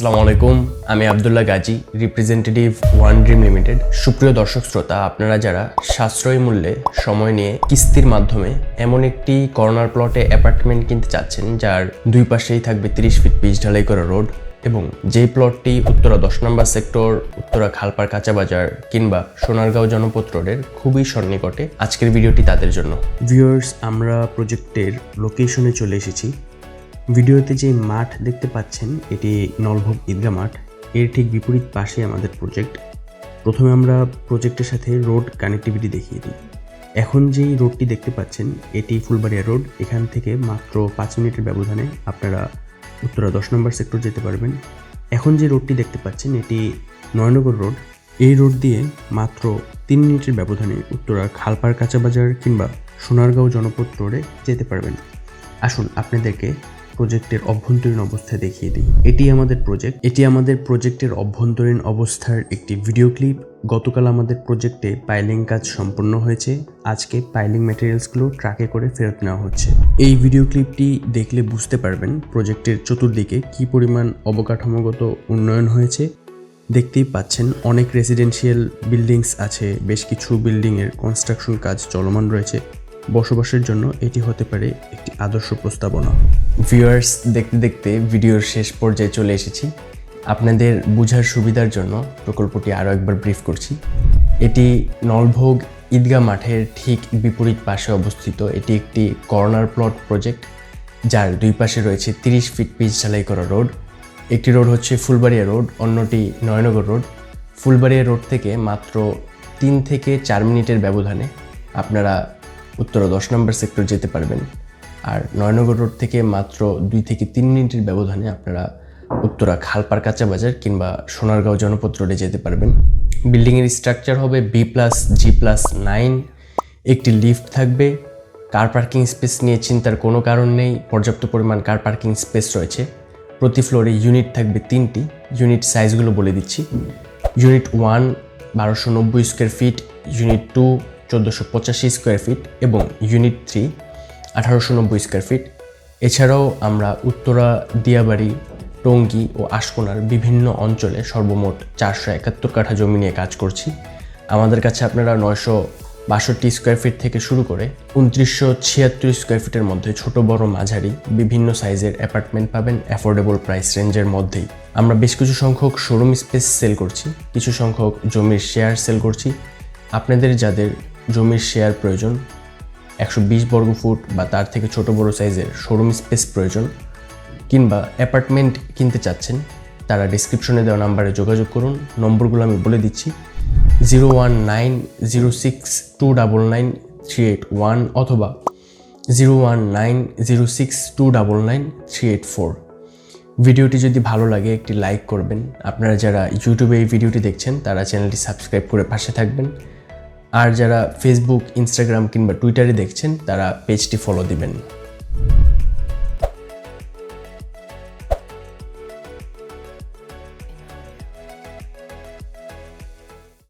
আসসালামু আলাইকুম, আমি Abdullah Gazi representative One Dream Limited সুপ্রিয় দর্শক শ্রোতা, আপনারা যারা সাশ্রয়ী মূল্যে সময় নিয়ে কিস্তির মাধ্যমে এমন একটি কর্নার প্লটে অ্যাপার্টমেন্ট কিনতে চাচ্ছেন, যার দুই পাশেই থাকবে তিরিশ ফিট পিচ ঢালাই করা রোড এবং যেই প্লটটি উত্তরা দশ নম্বর সেক্টর উত্তরা খালপার কাঁচা বাজার কিংবা সোনারগাঁও জনপথ রোডের খুবই সন্নিকটে আজকের ভিডিওটি তাদের জন্য। ভিউয়ার্স আমরা প্রজেক্টের লোকেশনে চলে এসেছি। ভিডিওতে যে মাঠ দেখতে পাচ্ছেন, এটি নলভোগ ঈদগা মাঠ। এর ঠিক বিপরীত পাশে আমাদের প্রজেক্ট প্রথমে আমরা প্রজেক্টের সাথে রোড কানেক্টিভিটি দেখিয়ে দিই। এখন যেই রোডটি দেখতে পাচ্ছেন, এটি ফুলবাড়িয়া রোড এখান থেকে মাত্র পাঁচ মিনিটের ব্যবধানে আপনারা উত্তরা দশ নম্বর সেক্টর যেতে পারবেন। এখন যে রোডটি দেখতে পাচ্ছেন, এটি নয়নগর রোড এই রোড দিয়ে মাত্র তিন মিনিটের ব্যবধানে উত্তরা খালপাড় কাঁচা বাজার কিংবা সোনারগাঁও জনপথ রোডে যেতে পারবেন। আসুন, আপনাদেরকে প্রজেক্টের অভ্যন্তরীণ অবস্থা দেখিয়ে দিই। এটি আমাদের প্রজেক্ট এটি আমাদের প্রজেক্টের অভ্যন্তরীণ অবস্থার একটি ভিডিও ক্লিপ গতকাল আমাদের প্রজেক্টে পাইলিং কাজ সম্পন্ন হয়েছে। আজকে পাইলিং ম্যাটেরিয়ালসগুলো ট্রাকে করে ফেরত নেওয়া হচ্ছে। এই ভিডিও ক্লিপটি দেখলে বুঝতে পারবেন প্রজেক্টের চতুর্দিকে কি পরিমাণ অবকাঠামোগত উন্নয়ন হয়েছে। দেখতেই পাচ্ছেন অনেক রেসিডেন্সিয়াল বিল্ডিংস আছে, বেশ কিছু বিল্ডিংয়ের কনস্ট্রাকশন কাজ চলমান রয়েছে। বসবাসের জন্য এটি হতে পারে একটি আদর্শ প্রস্তাবনা। ভিউয়ার্স দেখতে দেখতে ভিডিওর শেষ পর্যায়ে চলে এসেছি। আপনাদের বোঝার সুবিধার জন্য প্রকল্পটি আরও একবার ব্রিফ করছি। এটি নলভোগ ঈদগাহ মাঠের ঠিক বিপরীত পাশে অবস্থিত। এটি একটি কর্নার প্লট প্রজেক্ট, যার দুই পাশে রয়েছে তিরিশ ফিট পিচ ঢালাই করা রোড। একটি রোড হচ্ছে ফুলবাড়িয়া রোড, অন্যটি নয়নগর রোড। ফুলবাড়িয়া রোড থেকে মাত্র তিন থেকে চার মিনিটের ব্যবধানে আপনারা উত্তর দশ নম্বর সেক্টর যেতে পারবেন। আর নয়নগর রোড থেকে মাত্র দুই থেকে তিন মিনিটের ব্যবধানে আপনারা উত্তরা খালপার কাঁচা বাজার কিংবা সোনারগাঁও জনপথ রোডে যেতে পারবেন। বিল্ডিংয়ের স্ট্রাকচার হবে B plus G plus nine একটি লিফট থাকবে। কার পার্কিং স্পেস নিয়ে চিন্তার কোনো কারণ নেই। পর্যাপ্ত পরিমাণ কার পার্কিং স্পেস রয়েছে। প্রতি ফ্লোরে ইউনিট থাকবে তিনটি। ইউনিট সাইজগুলো বলে দিচ্ছি। ইউনিট ওয়ান বারোশো নব্বই স্কোয়ার ফিট ইউনিট টু চোদ্দোশো পঁচাশি স্কোয়ার ফিট এবং ইউনিট থ্রি আঠারোশো নব্বই স্কোয়ার ফিট এছাড়াও আমরা উত্তরা, দিয়াবাড়ি, টঙ্গী ও আশকোনার বিভিন্ন অঞ্চলে সর্বমোট চারশো একাত্তর কাঠা জমি নিয়ে কাজ করছি। আমাদের কাছে আপনারা নয়শো বাষট্টি স্কোয়ার ফিট থেকে শুরু করে উনত্রিশশো ছিয়াত্তর স্কোয়ার ফিটের মধ্যে ছোট, বড়, মাঝারি, বিভিন্ন সাইজের অ্যাপার্টমেন্ট পাবেন অ্যাফোর্ডেবল প্রাইস রেঞ্জের মধ্যেই। আমরা বেশ কিছু সংখ্যক শোরুম স্পেস সেল করছি, কিছু সংখ্যক জমির শেয়ার সেল করছি। আপনাদের যাদের জমির শেয়ার প্রয়োজন, একশো বিশ বর্গ ফুট বা তার থেকে ছোট বড় সাইজের শোরুম স্পেস প্রয়োজন কিংবা অ্যাপার্টমেন্ট কিনতে চাচ্ছেন, তারা ডিসক্রিপশনে দেওয়া নাম্বারে যোগাযোগ করুন। নম্বরগুলো আমি বলে দিচ্ছি zero one nine zero six two double nine three eight one অথবা zero one nine zero six two double nine three eight four ভিডিওটি যদি ভালো লাগে, একটি লাইক করবেন। আপনারা যারা ইউটিউবে এই ভিডিওটি দেখছেন, তারা চ্যানেলটি সাবস্ক্রাইব করে পাশে থাকবেন। আর যারা ফেসবুক ইনস্টাগ্রাম কিংবা টুইটারে দেখছেন তারা পেজটি ফলো দিবেন।